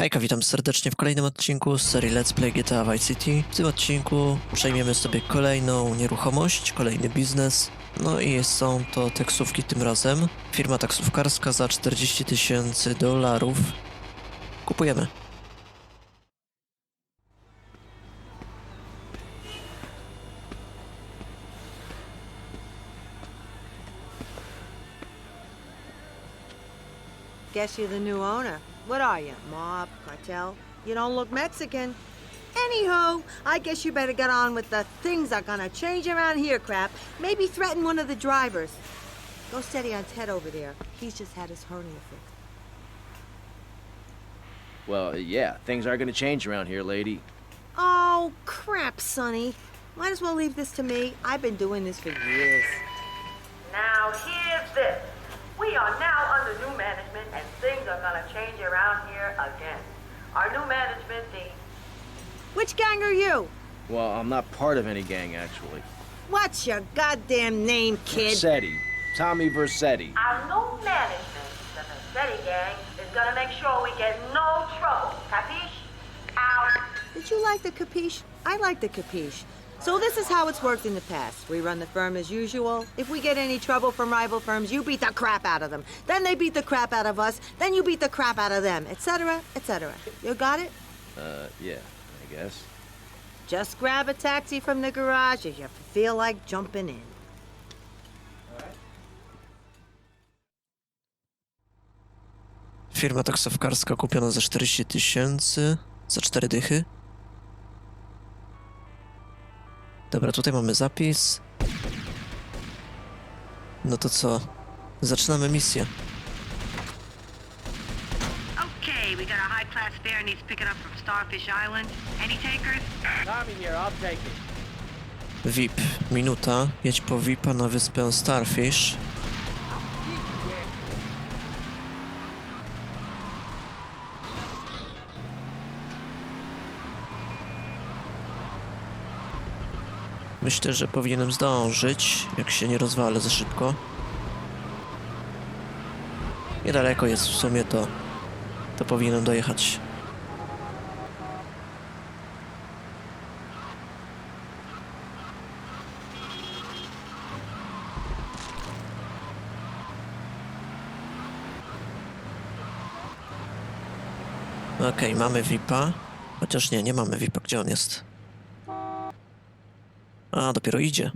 Hejka, witam serdecznie w kolejnym odcinku z serii Let's Play GTA Vice City. W tym odcinku przejmiemy sobie kolejną nieruchomość, kolejny biznes. No i są to taksówki tym razem. Firma taksówkarska za 40 tysięcy dolarów. Kupujemy. Guess you're the new owner. What are you, mob, cartel? You don't look Mexican. Anyhow, I guess you better get on with the things are gonna change around here crap. Maybe threaten one of the drivers. Go steady on Ted over there. He's just had his hernia fixed. Well, uh, yeah, things are gonna change around here, lady. Oh, crap, Sonny. Might as well leave this to me. I've been doing this for years. Now here's this. We are now under new management and things are gonna change around here again. Our new management team. Which gang are you? Well, I'm not part of any gang, actually. What's your goddamn name, kid? Versetti. Tommy Versetti. Our new management, the Vassetti gang, is gonna make sure we get no trouble. Capiche? Out. Did you like the capiche? I like the capiche. So this is how it's worked in the past. We run the firm as usual. If we get any trouble from rival firms, you beat the crap out of them. Then they beat the crap out of us. Then you beat the crap out of them, etc., etc. You got it? Uh, yeah, I guess. Just grab a taxi from the garage if you feel like jumping in. Firma taksówkarska kupiona za 40 tysięcy, za 4 dychy. Dobra, tutaj mamy zapis. No to co? Zaczynamy misję. Okay, we got a high-class fare needs picking up from Starfish Island. Any takers? Tommy here, I'll take it. VIP, minuta. Jedź po VIPa na wyspę Starfish. Myślę, że powinienem zdążyć, jak się nie rozwalę za szybko. Niedaleko jest w sumie to, to powinienem dojechać. Okej, mamy VIPa. Chociaż nie, nie mamy VIPa. Gdzie on jest? A, dopiero idzie.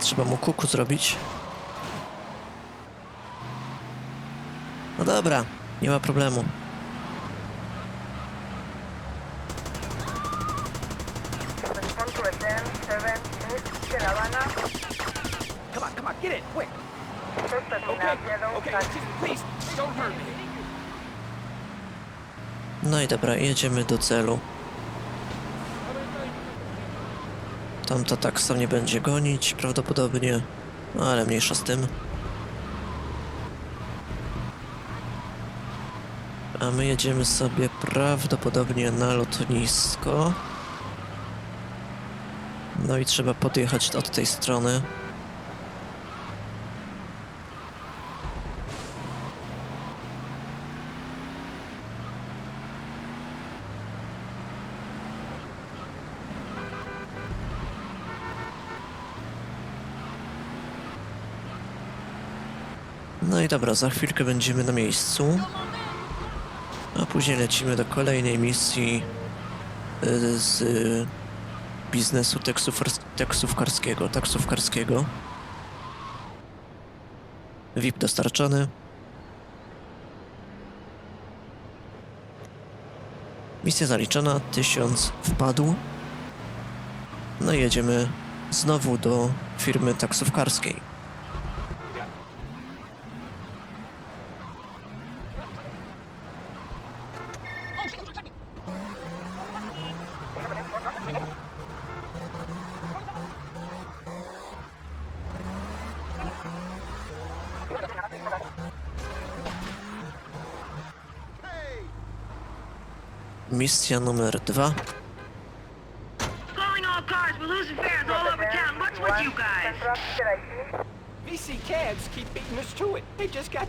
Trzeba mu kuku zrobić. No dobra, nie ma problemu. Come on, come on, get in, quick. Okay, okay, please, don't hurt me. No i dobra, jedziemy do celu. Tamta taksa mnie będzie gonić prawdopodobnie, ale mniejsza z tym. A my jedziemy sobie prawdopodobnie na lotnisko. No i trzeba podjechać od tej strony. No i dobra, za chwilkę będziemy na miejscu. A później lecimy do kolejnej misji y, z biznesu taksówkarskiego. taksówkarskiego. VIP dostarczony. Misja zaliczona, 1000 wpadł. No i jedziemy znowu do firmy taksówkarskiej. Misja numer dwa. Calling all cars. We're losing fares all over town. What's with you guys? PC cabs keep beating us to it. They just got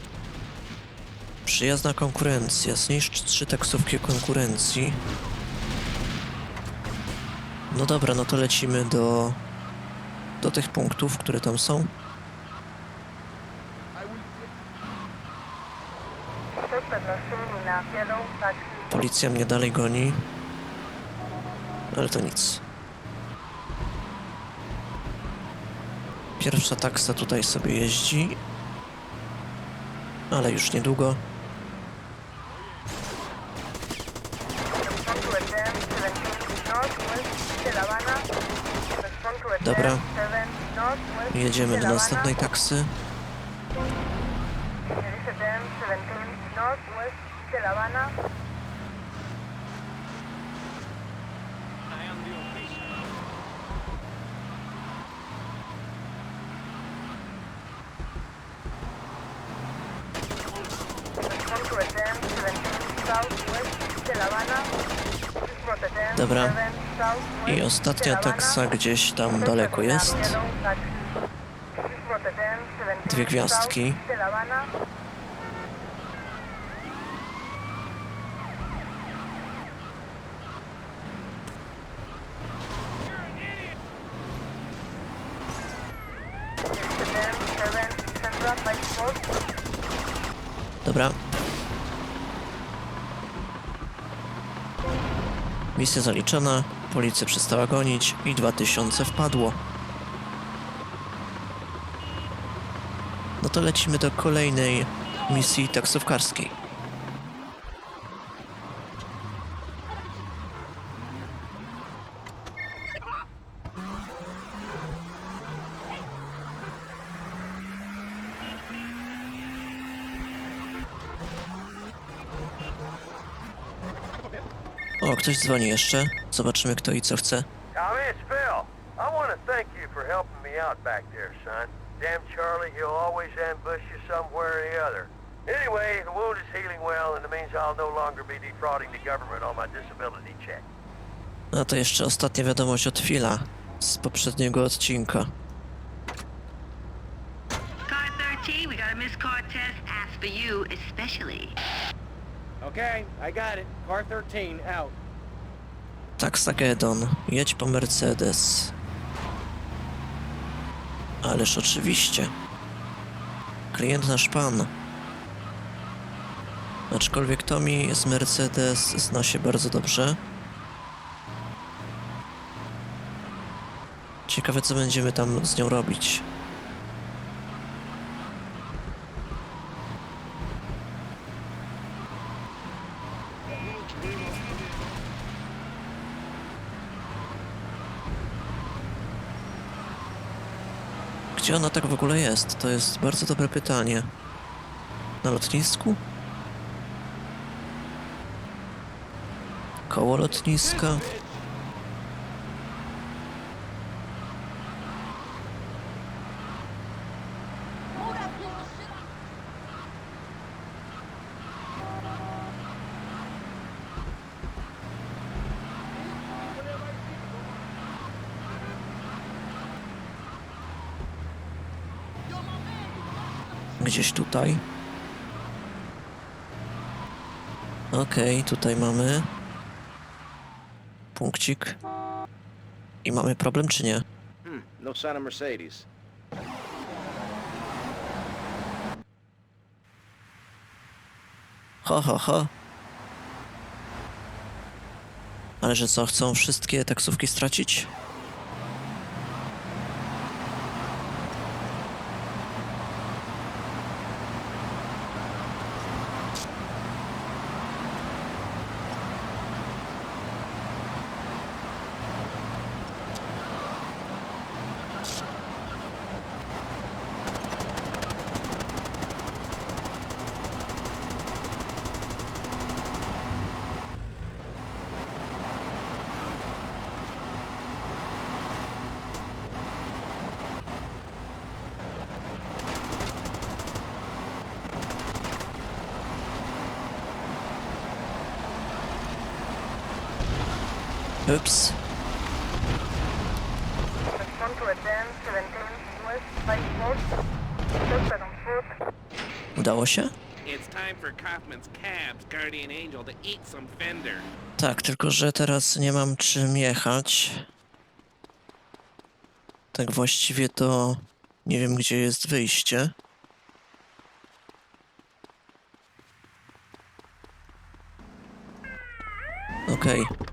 Przyjazna konkurencja. Zniszcz trzy taksówki konkurencji. No dobra, no to lecimy do... do tych punktów, które tam są. Policja mnie dalej goni. Ale to nic. Pierwsza taksa tutaj sobie jeździ. Ale już niedługo. Dobra. Jedziemy do następnej taksy. Dobra. I ostatnia taksa gdzieś tam daleko jest. Dwie gwiazdki. Dobra. Misja zaliczona, policja przestała gonić i 2000 wpadło. No to lecimy do kolejnej misji taksówkarskiej. O, ktoś dzwoni jeszcze. Zobaczymy kto i co chce. Tommy, it's Phil. I want to thank you for helping me out back there, son. Damn Charlie, he'll always ambush you somewhere or the other. Anyway, the wound is healing well, and it means I'll no longer be defrauding the government on my disability check. A to jeszcze ostatnia wiadomość od Phila z poprzedniego odcinka. Car 13, we got a missed car test asked for you especially. Okay, I got it. Car 13, out. Taxagedon, jedź po Mercedes. Ależ oczywiście. Klient nasz pan. Aczkolwiek Tommy z Mercedes zna się bardzo dobrze. Ciekawe co będziemy tam z nią robić. Gdzie ona tak w ogóle jest? To jest bardzo dobre pytanie. Na lotnisku? Koło lotniska? Gdzieś tutaj. Okej, tutaj mamy punkcik. I mamy problem czy nie? Hmm, no sign of Mercedes. Ho, ho, ho. Ale że co, chcą wszystkie taksówki stracić? Ups. Respond to a 10, 17, West, 5, 4. Udało się? It's time for Kaufman's Cabs Guardian Angel to some fender. Tak, tylko że teraz nie mam czym jechać. Tak właściwie to nie wiem, gdzie jest wyjście. Okej, Stop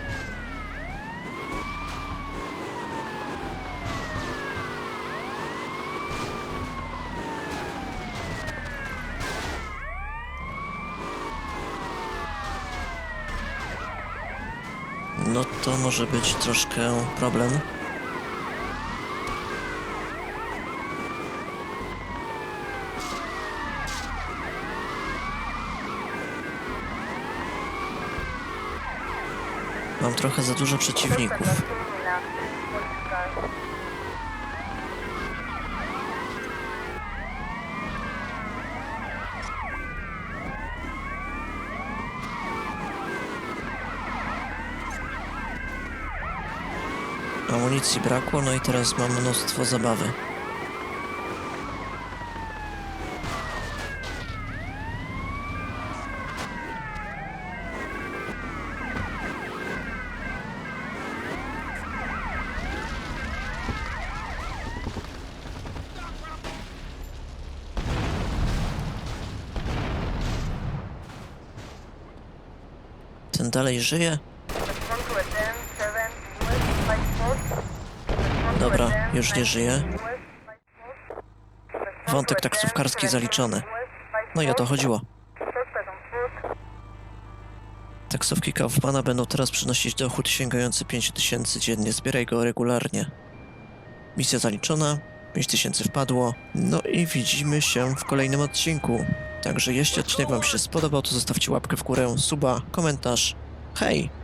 No to może być troszkę problem. Mam trochę za dużo przeciwników. Amunicji brakło, no i teraz mam mnóstwo zabawy. Ten dalej żyje? Już nie żyje. Wątek taksówkarski zaliczony. No i o to chodziło. Taksówki Kaufmana będą teraz przynosić dochód sięgający 5000 dziennie. Zbieraj go regularnie. Misja zaliczona, 5000 wpadło. No i widzimy się w kolejnym odcinku. Także jeśli odcinek Wam się spodobał, to zostawcie łapkę w górę, suba, komentarz. Hej!